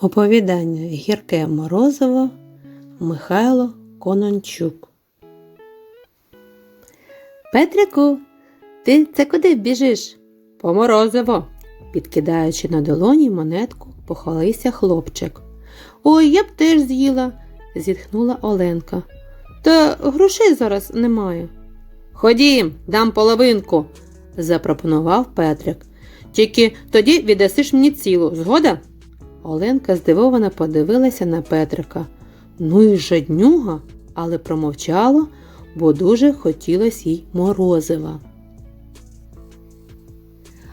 Оповідання Гірке Морозово Михайло Конончук. Петрику, ти це куди біжиш? По морозиво. Підкидаючи на долоні монетку, похвалився хлопчик. Ой, я б теж з'їла, зітхнула Оленка. Та грошей зараз немає. Ходім, дам половинку, запропонував Петрик. Тільки тоді віддасиш мені цілу, згода? Оленка здивовано подивилася на Петрика. Ну і жаднюга, але промовчала, бо дуже хотілося їй морозива.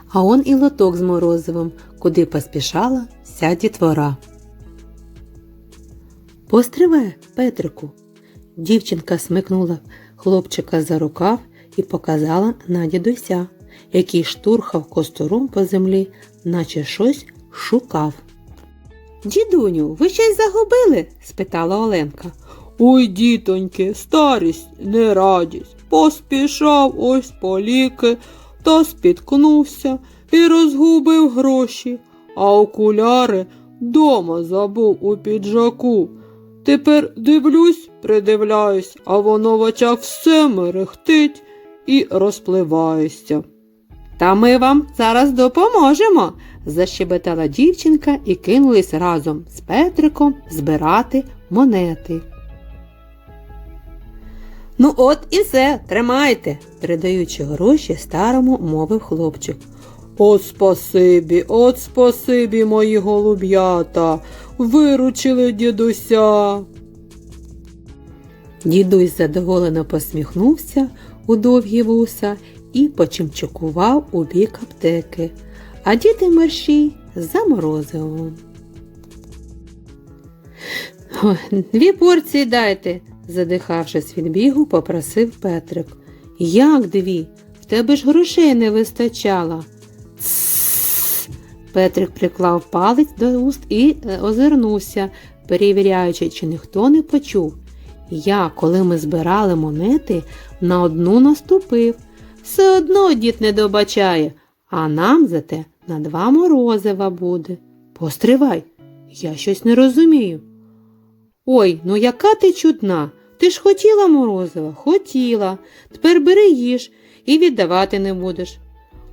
А он і лоток з морозивом, куди поспішала вся дітвора. Постривай, Петрику. Дівчинка смикнула хлопчика за рукав і показала на дідуся, який штурхав костором по землі, наче щось шукав. Дідуню, ви щось загубили? спитала Оленка. Ой, дітоньки, старість, не радість. Поспішав ось по ліки та спіткнувся і розгубив гроші, а окуляри дома забув у піджаку. Тепер дивлюсь, придивляюсь, а воно в очах все мерехтить і розпливається. Та ми вам зараз допоможемо, защебетала дівчинка і кинулись разом з Петриком збирати монети. Ну, от і все, тримайте, передаючи гроші старому, мовив хлопчик. От спасибі, от спасибі, мої голуб'ята, виручили дідуся. Дідусь задоволено посміхнувся у довгі вуса і почимчукував у бік аптеки, а діти мерщій за морозивом. Дві порції дайте, задихавшись від бігу, попросив Петрик. Як дві? В тебе ж грошей не вистачало. Петрик приклав палець до уст і е, озирнувся, перевіряючи, чи ніхто не почув. Я, коли ми збирали монети, на одну наступив. Все одно дід не добачає, а нам зате на два морозива буде. Постривай, я щось не розумію. Ой, ну яка ти чудна. Ти ж хотіла морозива? Хотіла. Тепер бери їж і віддавати не будеш.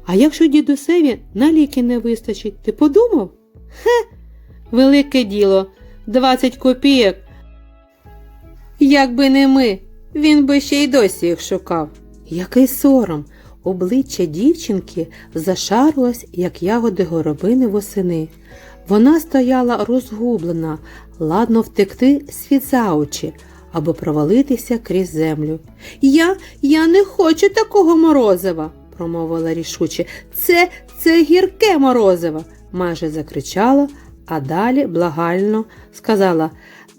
А якщо дідусеві на ліки не вистачить, ти подумав? Хе, велике діло, двадцять копійок. Якби не ми, він би ще й досі їх шукав. Який сором! Обличчя дівчинки зашарилось, як ягоди горобини восени. Вона стояла розгублена, ладно втекти світ за очі або провалитися крізь землю. Я, я не хочу такого морозива, промовила рішуче. Це, це гірке морозиво, майже закричала, а далі благально сказала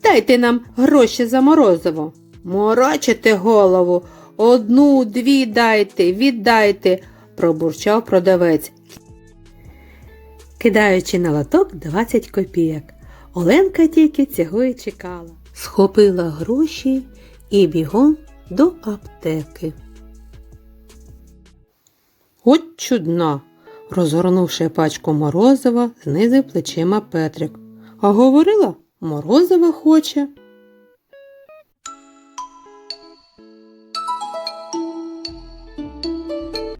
Дайте нам гроші за морозиво. Морочите голову, одну, дві дайте, віддайте, пробурчав продавець, кидаючи на лоток 20 копійок. Оленка тільки цього й чекала. Схопила гроші і бігом до аптеки. От чудна, розгорнувши пачку морозива, знизив плечима Петрик. А говорила, морозива хоче.